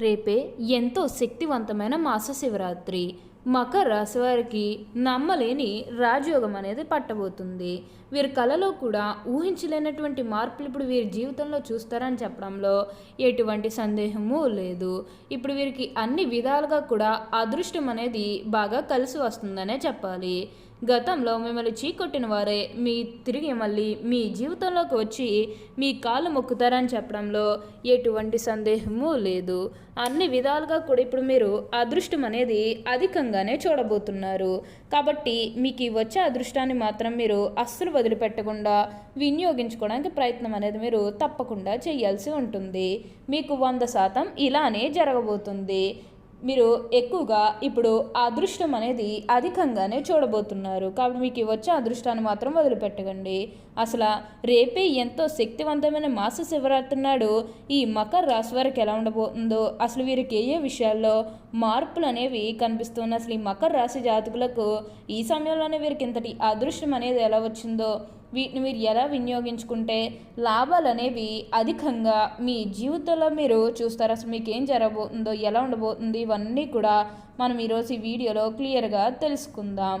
రేపే ఎంతో శక్తివంతమైన మాస శివరాత్రి మకర రాశి వారికి నమ్మలేని రాజయోగం అనేది పట్టబోతుంది. వీరి కళలో కూడా ఊహించలేనటువంటి మార్పులు ఇప్పుడు వీరి జీవితంలో చూస్తారని చెప్పడంలో ఎటువంటి సందేహము లేదు. ఇప్పుడు వీరికి అన్ని విధాలుగా కూడా అదృష్టం అనేది బాగా కలిసి వస్తుందనే చెప్పాలి. గతంలో మిమ్మల్ని చీకొట్టిన వారే. మీ తిరిగి మళ్ళీ మీ జీవితంలోకి వచ్చి మీ కాళ్ళు మొక్కుతారని చెప్పడంలో ఎటువంటి సందేహము లేదు. అన్ని విధాలుగా కూడా ఇప్పుడు మీరు అదృష్టం అనేది అధికంగానే చూడబోతున్నారు. కాబట్టి మీకు వచ్చే అదృష్టాన్ని మాత్రం మీరు అస్సలు వదిలిపెట్టకుండా వినియోగించుకోవడానికి ప్రయత్నం అనేది మీరు తప్పకుండా చేయాల్సి ఉంటుంది. మీకు వంద శాతం ఇలానే జరగబోతుంది. మీరు ఎక్కువగా ఇప్పుడు అదృష్టం అనేది అధికంగానే చూడబోతున్నారు. కాబట్టి మీకు వచ్చే అదృష్టాన్ని మాత్రం వదిలిపెట్టకండి. అసలు రేపే ఎంతో శక్తివంతమైన మాస శివరాత్రి నాడు ఈ మకర రాశి వారికి ఎలా ఉండబోతుందో అసలు వీరికి ఏ ఏ విషయాల్లో మార్పులు అనేవి కనిపిస్తున్నాయి అసలు ఈ మకర రాశి జాతకులకు ఈ సమయంలోనే వీరికి ఇంతటి అదృష్టం అనేది ఎలా వచ్చిందో వీటిని మీరు ఎలా వినియోగించుకుంటే లాభాలు అనేవి అధికంగా మీ జీవితంలో మీరు చూస్తారు. అసలు మీకు ఏం జరగబోతుందో ఎలా ఉండబోతుంది ఇవన్నీ కూడా మనం ఈరోజు ఈ వీడియోలో క్లియర్గా తెలుసుకుందాం.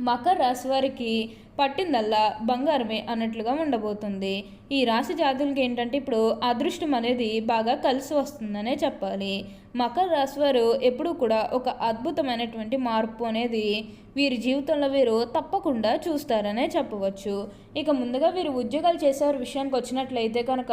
మకర రాశి వారికి పట్టిందల్లా బంగారమే అన్నట్లుగా ఉండబోతుంది. ఈ రాశి జాతులకి ఏంటంటే ఇప్పుడు అదృష్టం అనేది బాగా కలిసి వస్తుందనే చెప్పాలి. మకర రాశి వారు ఎప్పుడూ కూడా ఒక అద్భుతమైనటువంటి మార్పు అనేది వీరి జీవితంలో వీరు తప్పకుండా చూస్తారనే చెప్పవచ్చు. ఇక ముందుగా వీరు ఉద్యోగాలు చేసేవారి విషయానికి వచ్చినట్లయితే కనుక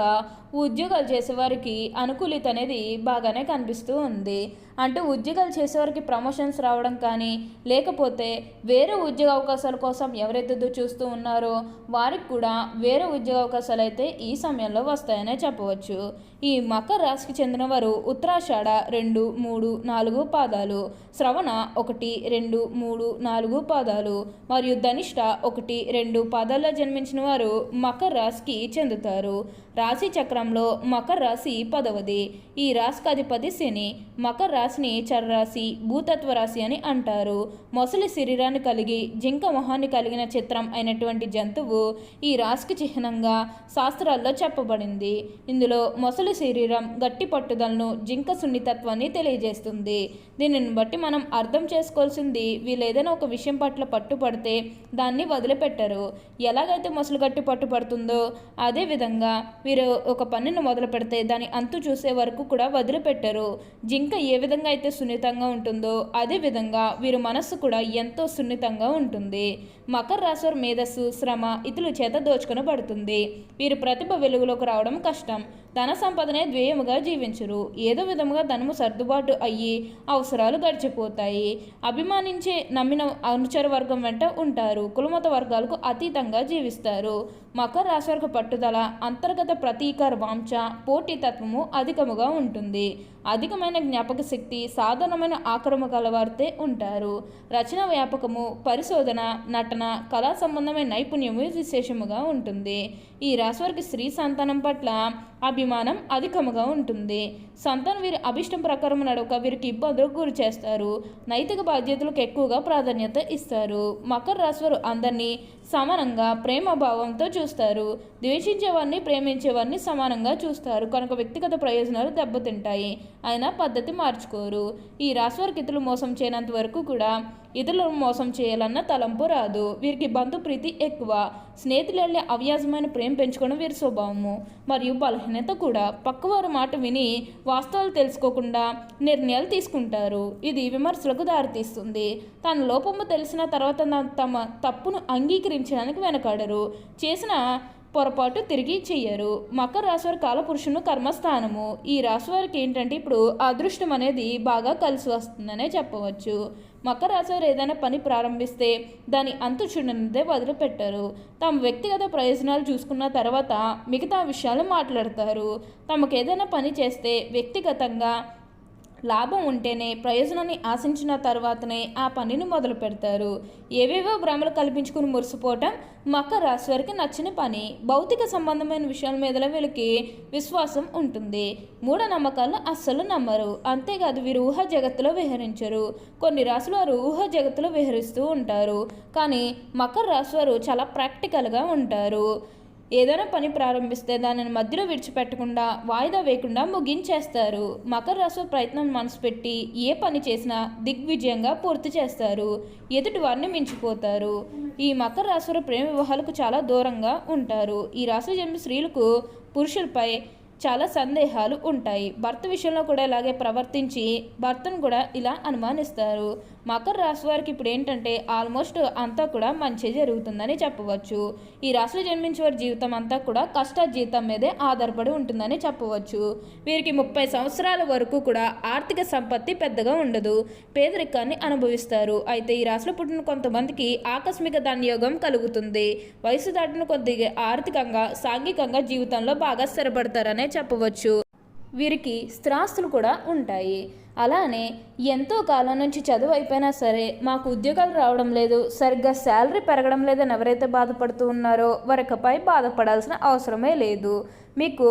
ఉద్యోగాలు చేసేవారికి అనుకూలిత అనేది బాగానే కనిపిస్తూ ఉంది. అంటే ఉద్యోగాలు చేసేవారికి ప్రమోషన్స్ రావడం కానీ లేకపోతే వేరే ఉద్యోగ అవకాశాల కోసం ఎవరైతే చూస్తూ ఉన్నారో వారికి కూడా వేరే ఉద్యోగ అవకాశాలు అయితే ఈ సమయంలో వస్తాయనే చెప్పవచ్చు. ఈ మకర రాశికి చెందిన వారు ఉత్తరాషాఢ రెండు మూడు నాలుగు పాదాలు. శ్రవణ ఒకటి రెండు మూడు నాలుగు పాదాలు. మరియు ధనిష్ట ఒకటి రెండు పాదాల్లో జన్మించిన వారు మకర రాశికి చెందుతారు. రాశి చక్రంలో మకర రాశి పదవది. ఈ రాశికి అధిపతి శని మకర రాశిని చర్రాశి భూతత్వ రాశి అని అంటారు. మొసలి శరీరాన్ని కలిగి జింక మొహాన్ని కలిగిన చిత్రం అయినటువంటి జంతువు ఈ రాశికి చిహ్నంగా శాస్త్రాల్లో చెప్పబడింది. ఇందులో మొసలి శరీరం గట్టి పట్టుదలను జింక సున్నిత సున్నితత్వాన్ని తెలియజేస్తుంది. దీనిని బట్టి మనం అర్థం చేసుకోవాల్సింది వీళ్ళు ఏదైనా ఒక విషయం పట్ల పట్టుపడితే దాన్ని వదిలిపెట్టరు. ఎలాగైతే మొసలుగట్టి పట్టుపడుతుందో అదే విధంగా వీరు ఒక పనిని మొదలు పెడితే దాని అంతు చూసే వరకు కూడా వదిలిపెట్టరు. జింక ఏ విధంగా అయితే సున్నితంగా ఉంటుందో అదే విధంగా వీరి మనస్సు కూడా ఎంతో సున్నితంగా ఉంటుంది. మకర రాశి మేధస్సు శ్రమ ఇతరుల చేత దోచుకొనబడుతుంది. వీరి ప్రతిభ వెలుగులోకి రావడం కష్టం. ధన సంపదనే ద్వేయముగా జీవించరు. ఏదో విధముగా ధనము సర్దుబాటు అయ్యి అవసరాలు గడిచిపోతాయి. అభిమానించే నమ్మిన అనుచర వర్గం వెంట ఉంటారు. కులమత వర్గాలకు అతీతంగా జీవిస్తారు. మకర రాశి పట్టుదల అంతర్గత ప్రతీకార వాంఛ పోటీతత్వము అధికముగా ఉంటుంది. అధికమైన జ్ఞాపక శక్తి సాధారణమైన ఆక్రమ కలవారితే ఉంటారు. రచన వ్యాపకము పరిశోధన నటన కళా సంబంధమైన నైపుణ్యము విశేషముగా ఉంటుంది. ఈ రాశివారికి స్త్రీ సంతానం పట్ల అభిమానం అధికముగా ఉంటుంది. సంతానం వీరి అభిష్టం ప్రకారం నడవక వీరికి ఇబ్బందులకు గురి చేస్తారు. నైతిక బాధ్యతలకు ఎక్కువగా ప్రాధాన్యత ఇస్తారు. మకర రాశివారు అందరినీ సమానంగా ప్రేమ భావంతో చూస్తారు. ద్వేషించేవారిని ప్రేమించేవారిని సమానంగా చూస్తారు. కనుక వ్యక్తిగత ప్రయోజనాలు దెబ్బతింటాయి. అయినా పద్ధతి మార్చుకోరు. ఈ రాశి వారికి ఇతరులు మోసం చేయనంత వరకు కూడా ఇతరులను మోసం చేయాలన్న తలంపు రాదు. వీరికి బంధు ప్రీతి ఎక్కువ. స్నేహితుల అవ్యాసమైన ప్రేమ పెంచుకోవడం వీరి స్వభావము. మరియు బలహీనత కూడా. పక్కవారి మాట విని వాస్తవాలు తెలుసుకోకుండా నిర్ణయాలు తీసుకుంటారు. ఇది విమర్శలకు దారితీస్తుంది. తన లోపము తెలిసిన తర్వాత తమ తప్పును అంగీకరించడానికి వెనకాడరు. చేసిన పొరపాటు తిరిగి చెయ్యరు. మకర రాశివారి కాలపురుషును కర్మస్థానము. ఈ రాశివారికి ఏంటంటే ఇప్పుడు అదృష్టం అనేది బాగా కలిసి వస్తుందనే చెప్పవచ్చు. మకర రాశివారు ఏదైనా పని ప్రారంభిస్తే దాని అంతు చూడనిదే వదిలిపెట్టారు. తమ వ్యక్తిగత ప్రయోజనాలు చూసుకున్న తర్వాత మిగతా విషయాలు మాట్లాడతారు. తమకు ఏదైనా పని చేస్తే వ్యక్తిగతంగా లాభం ఉంటేనే ప్రయోజనాన్ని ఆశించిన తర్వాతనే ఆ పనిని మొదలు పెడతారు. ఏవేవో భ్రమలు కల్పించుకుని మురిసిపోవటం మకర రాశి వారికి నచ్చిన పని. భౌతిక సంబంధమైన విషయాల మీద వీళ్ళకి విశ్వాసం ఉంటుంది. మూఢనమ్మకాలను అస్సలు నమ్మరు. అంతేకాదు వీరు ఊహ జగత్తులో విహరించరు. కొన్ని రాశుల వారు ఊహ జగత్తులో విహరిస్తూ ఉంటారు. కానీ మకర రాశి వారు చాలా ప్రాక్టికల్గా ఉంటారు. ఏదైనా పని ప్రారంభిస్తే దానిని మధ్యలో విడిచిపెట్టకుండా వాయిదా వేయకుండా ముగించేస్తారు. మకర రాశి ప్రయత్నం మనసు పెట్టి ఏ పని చేసినా దిగ్విజయంగా పూర్తి చేస్తారు. ఎదుటి వారిని మించిపోతారు. ఈ మకర రాశి ప్రేమ వివాహాలకు చాలా దూరంగా ఉంటారు. ఈ రాశి జన్మ స్త్రీలకు పురుషులపై చాలా సందేహాలు ఉంటాయి. భర్త విషయంలో కూడా ఇలాగే ప్రవర్తించి భర్తను కూడా ఇలా అనుమానిస్తారు. మకర రాశి వారికి ఇప్పుడు ఏంటంటే ఆల్మోస్ట్ అంతా కూడా మంచి జరుగుతుందని చెప్పవచ్చు. ఈ రాశిలో జన్మించే వారి జీవితం అంతా కూడా కష్ట జీవితం మీదే ఆధారపడి ఉంటుందని చెప్పవచ్చు. వీరికి ముప్పై సంవత్సరాల వరకు కూడా ఆర్థిక సంపత్తి పెద్దగా ఉండదు. పేదరికాన్ని అనుభవిస్తారు. అయితే ఈ రాశిలో పుట్టిన కొంతమందికి ఆకస్మిక ధనయోగం కలుగుతుంది. వయసు దాటిన కొద్దిగా ఆర్థికంగా సాంఘికంగా జీవితంలో బాగా స్థిరపడతారనే చెప్పవచ్చు. వీరికి స్థిరాస్తులు కూడా ఉంటాయి. అలానే ఎంతో కాలం నుంచి చదువు అయిపోయినా సరే మాకు ఉద్యోగాలు రావడం లేదు. సరిగ్గా శాలరీ పెరగడం లేదని ఎవరైతే బాధపడుతూ ఉన్నారో వారికపై బాధపడాల్సిన అవసరమే లేదు. మీకు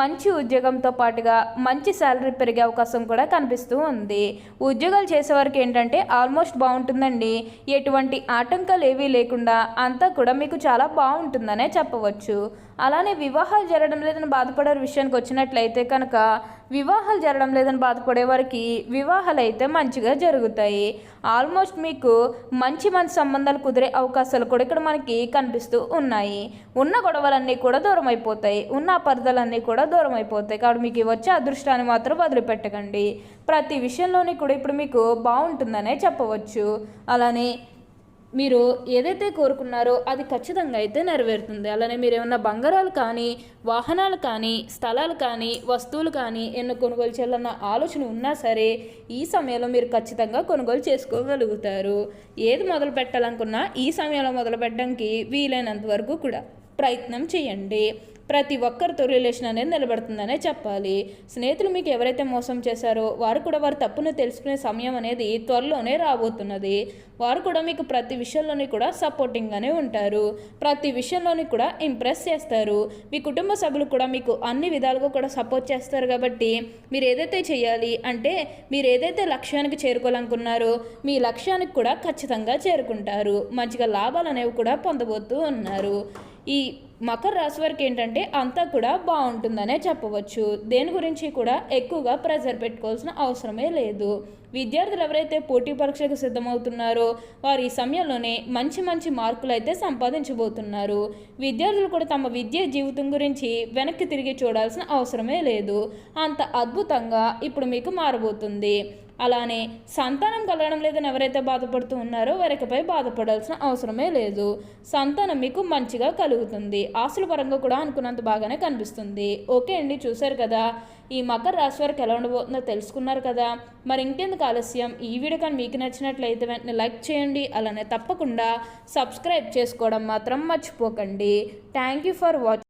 మంచి ఉద్యోగంతో పాటుగా మంచి శాలరీ పెరిగే అవకాశం కూడా కనిపిస్తూ ఉంది. ఉద్యోగాలు చేసేవారికి ఏంటంటే ఆల్మోస్ట్ బాగుంటుందండి. ఎటువంటి ఆటంకాలు ఏవీ లేకుండా అంతా కూడా మీకు చాలా బాగుంటుందనే చెప్పవచ్చు. అలానే వివాహాలు జరగడం లేదని బాధపడే విషయానికి వచ్చినట్లయితే కనుక వివాహాలు జరగడం లేదని బాధపడే వారికి వివాహాలు అయితే మంచిగా జరుగుతాయి. ఆల్మోస్ట్ మీకు మంచి మంచి సంబంధాలు కుదిరే అవకాశాలు కూడా ఇక్కడ మనకి కనిపిస్తూ ఉన్నాయి. ఉన్న గొడవలన్నీ కూడా దూరం అయిపోతాయి ఉన్న పరదలన్నీ కూడా దూరం అయిపోతాయి. కాబట్టి మీకు వచ్చే అదృష్టాన్ని మాత్రం వదిలిపెట్టకండి. ప్రతి విషయంలోని కూడా ఇప్పుడు మీకు బాగుంటుందనే చెప్పవచ్చు. అలానే మీరు ఏదైతే కోరుకున్నారో అది ఖచ్చితంగా అయితే నెరవేరుతుంది. అలానే మీరు ఏమన్నా బంగారాలు కానీ వాహనాలు కానీ స్థలాలు కానీ వస్తువులు కానీ ఎన్నో కొనుగోలు చేయాలన్న ఆలోచన ఉన్నా సరే ఈ సమయంలో మీరు ఖచ్చితంగా కొనుగోలు చేసుకోగలుగుతారు. ఏది మొదలు పెట్టాలనుకున్నా ఈ సమయంలో మొదలు పెట్టడానికి వీలైనంత వరకు కూడా ప్రయత్నం చేయండి. ప్రతి ఒక్కరితో రిలేషన్ అనేది నిలబడుతుందనే చెప్పాలి. స్నేహితులు మీకు ఎవరైతే మోసం చేశారో వారు కూడా వారి తప్పును తెలుసుకునే సమయం అనేది త్వరలోనే రాబోతున్నది. వారు కూడా మీకు ప్రతి విషయంలోని కూడా సపోర్టింగ్గానే ఉంటారు. ప్రతి విషయంలోని కూడా ఇంప్రెస్ చేస్తారు. మీ కుటుంబ సభ్యులు కూడా మీకు అన్ని విధాలుగా కూడా సపోర్ట్ చేస్తారు కాబట్టి మీరు ఏదైతే చేయాలి అంటే మీరు ఏదైతే లక్ష్యానికి చేరుకోవాలనుకున్నారో మీ లక్ష్యానికి కూడా ఖచ్చితంగా చేరుకుంటారు. మంచిగా లాభాలు అనేవి కూడా పొందబోతూ ఉన్నారు. ఈ మకర రాశి వారికి ఏంటంటే అంతా కూడా బాగుంటుందనే చెప్పవచ్చు. దేని గురించి కూడా ఎక్కువగా ప్రెజర్ పెట్టుకోవాల్సిన అవసరమే లేదు. విద్యార్థులు ఎవరైతే పోటీ పరీక్షకు సిద్ధమవుతున్నారో వారు ఈ సమయంలోనే మంచి మంచి మార్కులు అయితే సంపాదించబోతున్నారు. విద్యార్థులు కూడా తమ విద్య జీవితం గురించి వెనక్కి తిరిగి చూడాల్సిన అవసరమే లేదు. అంత అద్భుతంగా ఇప్పుడు మీకు మారబోతుంది. అలానే సంతానం కలగడం లేదని ఎవరైతే బాధపడుతూ ఉన్నారో వారికిపై బాధపడాల్సిన అవసరమే లేదు. సంతానం మీకు మంచిగా కలుగుతుంది. ఆస్తుల పరంగా కూడా అనుకున్నంత బాగానే కనిపిస్తుంది. ఓకే అండి చూశారు కదా. ఈ మకర రాశి వారికి ఎలా ఉండబోతుందో తెలుసుకున్నారు కదా. మరి ఇంకెందుకు ఆలస్యం? ఈ వీడియో కానీ మీకు నచ్చినట్లయితే వెంటనే లైక్ చేయండి. అలానే తప్పకుండా సబ్స్క్రైబ్ చేసుకోవడం మాత్రం మర్చిపోకండి. Thank you for watching